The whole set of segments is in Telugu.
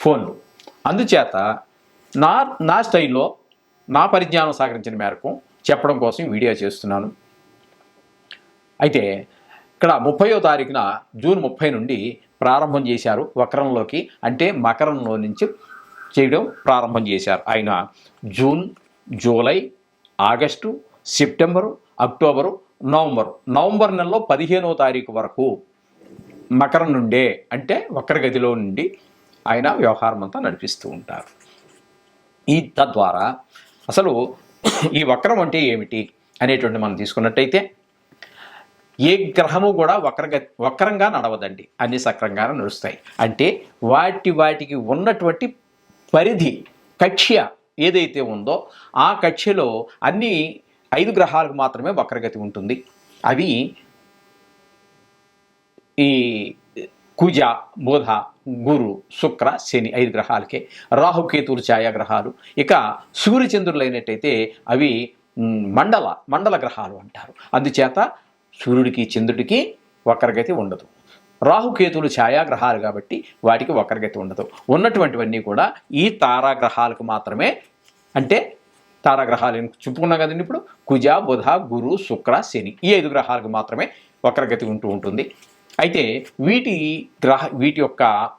ఫోన్లు. అందుచేత నా నా స్టైల్లో నా పరిజ్ఞానం సహకరించిన మేరకు చెప్పడం కోసం వీడియో చేస్తున్నాను. అయితే ఇక్కడ ముప్పయో తారీఖున జూన్ ముప్పై నుండి ప్రారంభం చేశారు వక్రంలోకి అంటే మకరంలో నుంచి చేయడం ప్రారంభం చేశారు. ఆయన June July August September October November. November నెలలో పదిహేనో తారీఖు వరకు మకరం నుండే అంటే వక్రగతిలో నుండి ఆయన వ్యవహారం అంతా నడిపిస్తూ ఉంటారు. ఈ తద్వారా అసలు ఈ వక్రం అంటే ఏమిటి అనేటువంటి మనం తీసుకున్నట్టయితే ఏ గ్రహము కూడా వక్రగ వక్రంగా నడవదండి. అన్ని సక్రంగానే నడుస్తాయి. అంటే వాటి వాటికి ఉన్నటువంటి పరిధి కక్ష్య ఏదైతే ఉందో ఆ కక్ష్యలో అన్ని ఐదు గ్రహాలకు మాత్రమే వక్రగతి ఉంటుంది. అవి ఈ కుజ బుధ గురు శుక్ర శని ఐదు గ్రహాలకే. రాహుకేతువులు ఛాయాగ్రహాలు. ఇక సూర్యచంద్రులు అయినట్టయితే అవి మండల మండల గ్రహాలు అంటారు. అందుచేత సూర్యుడికి చంద్రుడికి వక్రగతి ఉండదు. రాహుకేతువులు ఛాయాగ్రహాలు కాబట్టి వాటికి వక్రగతి ఉండదు. ఉన్నటువంటివన్నీ కూడా ఈ తారాగ్రహాలకు మాత్రమే. అంటే తారాగ్రహాలు చెప్పుకున్నాం కదండి ఇప్పుడు? కుజ బుధ గురు శుక్ర శని ఈ ఐదు గ్రహాలకు మాత్రమే వక్రగతి ఉంటూ ఉంటుంది. అయితే వీటి గ్రహ వీటి యొక్క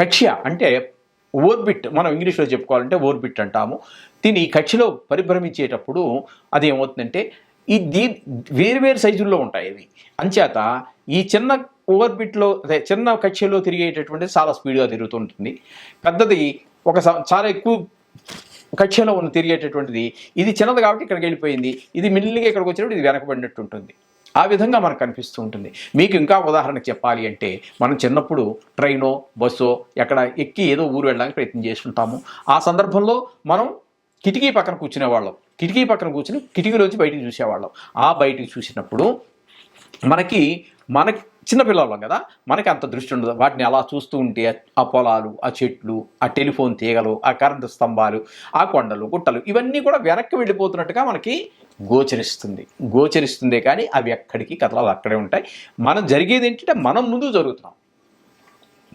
కక్ష్య అంటే ఓర్బిట్ మనం ఇంగ్లీష్లో చెప్పుకోవాలంటే ఓర్బిట్ అంటాము. దీని ఈ కక్షలో పరిభ్రమించేటప్పుడు అది ఏమవుతుందంటే ఈ దీ వేరువేరు సైజుల్లో ఉంటాయి ఇవి. అంచేత ఈ చిన్న ఓవర్బిట్లో అదే చిన్న కక్షలో తిరిగేటటువంటి చాలా స్పీడ్గా తిరుగుతుంటుంది. పెద్దది ఒక చాలా ఎక్కువ కక్షలో ఉన్న తిరిగేటటువంటిది ఇది చిన్నది కాబట్టి ఇక్కడికి వెళ్ళిపోయింది. ఇది మిల్లిగా ఇక్కడికి వచ్చినప్పుడు ఇది వెనకబడినట్టు ఉంటుంది ఆ విధంగా మనకు కనిపిస్తూ ఉంటుంది. మీకు ఇంకా ఉదాహరణ చెప్పాలి అంటే మనం చిన్నప్పుడు ట్రైనో బస్సో ఎక్కడ ఎక్కి ఏదో ఊరు వెళ్ళడానికి ప్రయత్నం చేస్తుంటాము. ఆ సందర్భంలో మనం కిటికీ పక్కన కూర్చునేవాళ్ళం. కిటికీ పక్కన కూర్చుని కిటికీలోంచి బయటికి చూసేవాళ్ళం. ఆ బయటికి చూసినప్పుడు మనకి మనకి చిన్నపిల్లలం కదా మనకి అంత దృష్టి ఉండదు. వాటిని అలా చూస్తూ ఉంటే ఆ పొలాలు ఆ చెట్లు ఆ టెలిఫోన్ తీగలు ఆ కరెంటు స్తంభాలు ఆ కొండలు గుట్టలు ఇవన్నీ కూడా వెనక్కి వెళ్ళిపోతున్నట్టుగా మనకి గోచరిస్తుంది. గోచరిస్తుందే కానీ అవి ఎక్కడికి కథలు అక్కడే ఉంటాయి. మనం జరిగేది ఏంటంటే మనం ముందు జరుగుతున్నాం.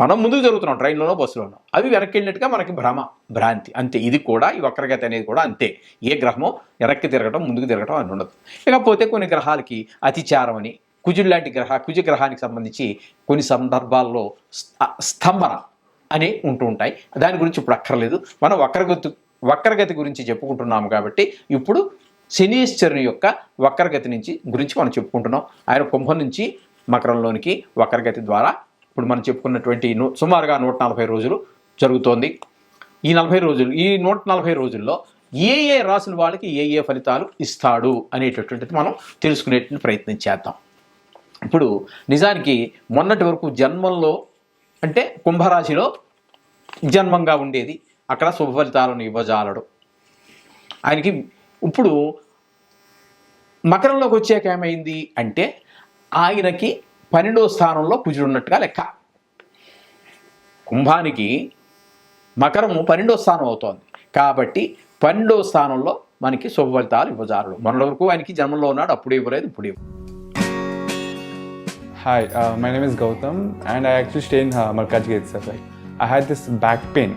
మనం ముందుకు జరుగుతున్నాం ట్రైన్లోనో బస్సులోనో. అవి వెనక్కి వెళ్ళినట్టుగా మనకి భ్రమ భ్రాంతి. అంతే. ఇది కూడా ఈ వక్రగతి అనేది కూడా అంతే. ఏ గ్రహమో వెనక్కి తిరగటం ముందుకు తిరగటం అని ఉండదు. ఇకపోతే కొన్ని గ్రహాలకి అతిచారం అని కుజుడు లాంటి గ్రహ కుజ గ్రహానికి సంబంధించి కొన్ని సందర్భాల్లో స్తంభన అని ఉంటూ ఉంటాయి. దాని గురించి ఇప్పుడు అక్కర్లేదు. మనం వక్రగతి వక్రగతి గురించి చెప్పుకుంటున్నాము కాబట్టి ఇప్పుడు శనీశ్వరుని యొక్క వక్రగతి నుంచి గురించి మనం చెప్పుకుంటున్నాం. ఆయన కుంభం నుంచి మకరంలోనికి వక్రగతి ద్వారా ఇప్పుడు మనం చెప్పుకున్నటువంటి సుమారుగా నూట నలభై రోజులు జరుగుతోంది. ఈ నలభై రోజులు ఈ నూట నలభై రోజుల్లో ఏ ఏ రాసిన వాళ్ళకి ఏ ఏ ఫలితాలు ఇస్తాడు అనేటటువంటిది మనం తెలుసుకునేటువంటి ప్రయత్నం చేద్దాం. ఇప్పుడు నిజానికి మొన్నటి వరకు జన్మంలో అంటే కుంభరాశిలో జన్మంగా ఉండేది అక్కడ శుభ ఫలితాలను ఇవ్వజాలడు. ఆయనకి ఇప్పుడు మకరంలోకి వచ్చాక ఏమైంది అంటే ఆయనకి పన్నెండో స్థానంలో కుజుడు ఉన్నట్టుగా లెక్క. కుంభానికి మకరము పన్నెండో స్థానం అవుతోంది. కాబట్టి పన్నెండో స్థానంలో మనకి శుభ ఫలితాలు ఇవ్వజారుడు మొన్నటి వరకు ఆయనకి జన్మంలో ఉన్నాడు అప్పుడు ఇవ్వలేదు ఇప్పుడు ఇవ్వ hi my name is Gautam and I I stay in Markaz gate sir I had this back pain.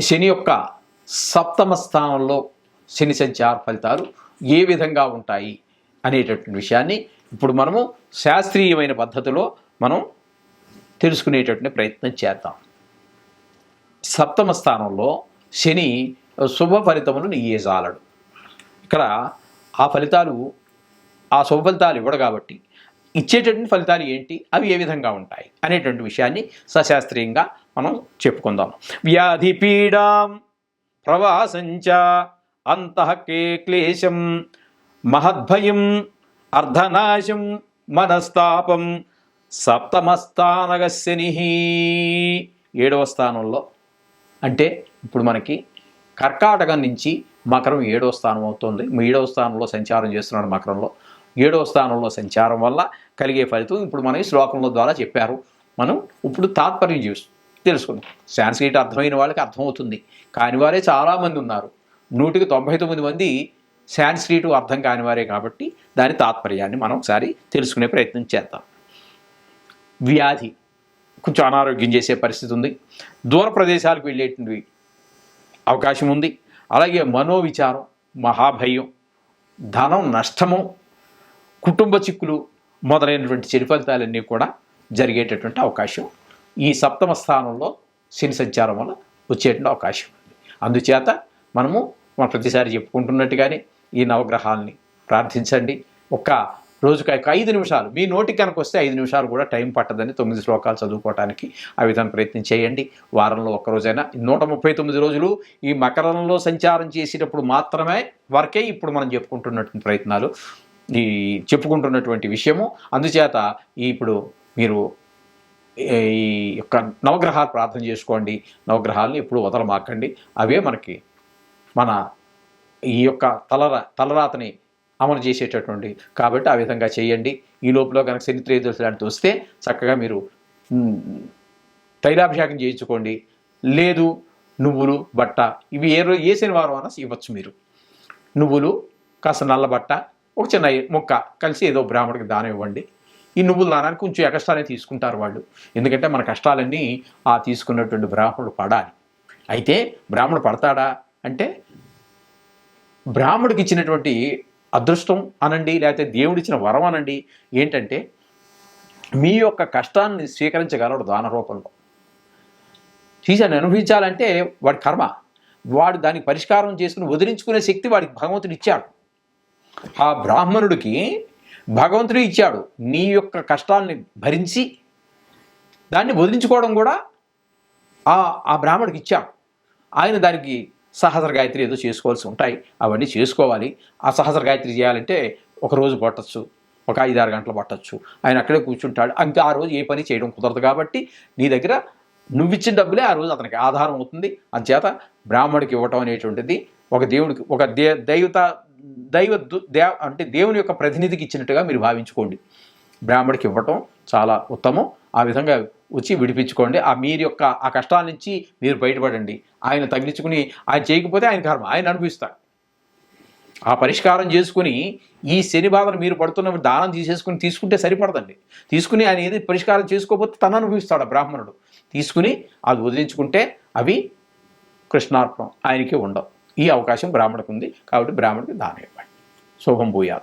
శని యొక్క సప్తమ స్థానంలో శని సంచార ఫలితాలు ఏ విధంగా ఉంటాయి అనేటటువంటి విషయాన్ని ఇప్పుడు మనము శాస్త్రీయమైన పద్ధతిలో మనం తెలుసుకునేటటువంటి ప్రయత్నం చేద్దాం. సప్తమ స్థానంలో శని శుభ ఫలితములను ఇయ్యేజాలడు ఇక్కడ ఆ ఫలితాలు ఆ శుభ ఫలితాలు ఇవ్వడు కాబట్టి ఇచ్చేటటువంటి ఫలితాలు ఏంటి? అవి ఏ విధంగా ఉంటాయి? అనేటువంటి విషయాన్ని సశాస్త్రీయంగా మనం చెప్పుకుందాం. వ్యాధి పీడాం ప్రవాసంచ అంతఃకే క్లేశం మహద్భయం అర్ధనాశం మనస్తాపం సప్తమస్థానగశని ఏడవ స్థానంలో అంటే ఇప్పుడు మనకి కర్కాటకం నుంచి మకరం ఏడవ స్థానం అవుతుంది. ఏడవ స్థానంలో సంచారం చేస్తున్నాడు మకరంలో. ఏడవ స్థానంలో సంచారం వల్ల కలిగే ఫలితం ఇప్పుడు మన శ్లోకంలో ద్వారా చెప్పారు. మనం ఇప్పుడు తాత్పర్యం చూస్తాం తెలుసుకున్నాం సాంస్క్రిట్ అర్థమైన వాళ్ళకి అర్థమవుతుంది. కాని వారే చాలామంది ఉన్నారు. నూటికి తొంభై తొమ్మిది మంది సాంస్క్రిట్ అర్థం కాని వారే కాబట్టి దాని తాత్పర్యాన్ని మనం ఒకసారి తెలుసుకునే ప్రయత్నం చేద్దాం. వ్యాధి. కొంచెం అనారోగ్యం చేసే పరిస్థితి ఉంది. దూర ప్రదేశాలకు వెళ్ళేటువంటి అవకాశం ఉంది. అలాగే మనోవిచారం మహాభయం ధనం నష్టము కుటుంబ చిక్కులు మొదలైనటువంటి చెడు ఫలితాలన్నీ కూడా జరిగేటటువంటి అవకాశం ఈ సప్తమ స్థానంలో శని సంచారం వల్ల వచ్చేటువంటి అవకాశం ఉంది. అందుచేత మనము మన ప్రతిసారి చెప్పుకుంటున్నట్టుగానే ఈ నవగ్రహాలని ప్రార్థించండి. ఒక్క రోజుకి ఒక ఐదు నిమిషాలు మీ నోటికి కనుక వస్తే ఐదు నిమిషాలు కూడా టైం పట్టదని తొమ్మిది శ్లోకాలు చదువుకోవడానికి ఆ విధంగా ప్రయత్నం చేయండి. వారంలో ఒక్క రోజైనా నూట ముప్పై తొమ్మిది రోజులు ఈ మకరంలో సంచారం చేసేటప్పుడు మాత్రమే వరకే ఇప్పుడు మనం చెప్పుకుంటున్నటువంటి ప్రయత్నాలు ఈ చెప్పుకుంటున్నటువంటి విషయము. అందుచేత ఈ ఇప్పుడు మీరు ఈ యొక్క నవగ్రహాలు ప్రార్థన చేసుకోండి. నవగ్రహాలను ఎప్పుడు వదలమాకండి. అవే మనకి మన ఈ యొక్క తలర తలరాతని అమలు చేసేటటువంటి కాబట్టి ఆ విధంగా చేయండి. ఈ లోపల కనుక శని త్రయోదశి లాంటిది వస్తే చక్కగా మీరు తైలాభిషేకం చేయించుకోండి. లేదు నువ్వులు బట్ట ఇవి ఏ రోజు ఏ శనివారం అన్నా ఇవ్వచ్చు మీరు. నువ్వులు కాస్త నల్ల బట్ట ఒక చిన్న ముక్క కలిసి ఏదో బ్రాహ్మడికి దానం ఇవ్వండి. ఈ నువ్వుల దానానికి కొంచెం ఎక్స్ట్రానే తీసుకుంటారు వాళ్ళు. ఎందుకంటే మన కష్టాలన్నీ ఆ తీసుకున్నటువంటి బ్రాహ్మణుడు పడాలి. అయితే బ్రాహ్మణుడు పడతాడా అంటే బ్రాహ్మడికి ఇచ్చినటువంటి అదృష్టం అనండి లేకపోతే దేవుడిచ్చిన వరం అనండి. ఏంటంటే మీ యొక్క కష్టాన్ని స్వీకరించగలడు దాన రూపంలో. తీసాన్ని అనుభవించాలంటే వాడి కర్మ. వాడు దానికి పరిష్కారం చేసుకుని వదిలించుకునే శక్తి వాడికి భగవంతుడు ఇచ్చాడు. ఆ బ్రాహ్మణుడికి భగవంతుడు ఇచ్చాడు నీ యొక్క కష్టాన్ని భరించి దాన్ని వదిలించుకోవడం కూడా ఆ ఆ బ్రాహ్మడికి ఇచ్చాడు ఆయన దానికి సహస్ర గాయత్రి ఏదో చేసుకోవాల్సి ఉంటాయి. అవన్నీ చేసుకోవాలి. ఆ సహస్ర గాయత్రి చేయాలంటే ఒక రోజు పట్టచ్చు. ఒక ఐదు ఆరు గంటలు పట్టచ్చు. ఆయన అక్కడే కూర్చుంటాడు. ఇంకా ఆ రోజు ఏ పని చేయడం కుదరదు కాబట్టి నీ దగ్గర నువ్వు ఇచ్చిన డబ్బులే ఆ రోజు అతనికి ఆధారం అవుతుంది. అంచేత బ్రాహ్మడికి ఇవ్వటం అనేటువంటిది ఒక దేవుడికి ఒక దే దైవత దైవ దే అంటే దేవుని యొక్క ప్రతినిధికి ఇచ్చినట్టుగా మీరు భావించుకోండి. బ్రాహ్మడికి ఇవ్వటం చాలా ఉత్తమం. ఆ విధంగా వచ్చి విడిపించుకోండి. ఆ మీరు యొక్క ఆ కష్టాల నుంచి మీరు బయటపడండి. ఆయన తగిలించుకుని ఆయన చేయకపోతే ఆయన కర్మ ఆయన అనుభవిస్తాడు. ఆ పరిష్కారం చేసుకుని ఈ శని బాధను మీరు పడుతున్న దానం తీసేసుకుని తీసుకుంటే సరిపడదండి. తీసుకుని ఆయన ఏది పరిష్కారం చేసుకోకపోతే తను అనుభవిస్తాడు ఆ బ్రాహ్మణుడు. తీసుకుని అది వదిలించుకుంటే అవి కృష్ణార్పణం. ఆయనకి ఉండవు. ఈ అవకాశం బ్రాహ్మణకు ఉంది కాబట్టి బ్రాహ్మణుడికి దానం ఇవ్వండి. శుభం భూయాత్.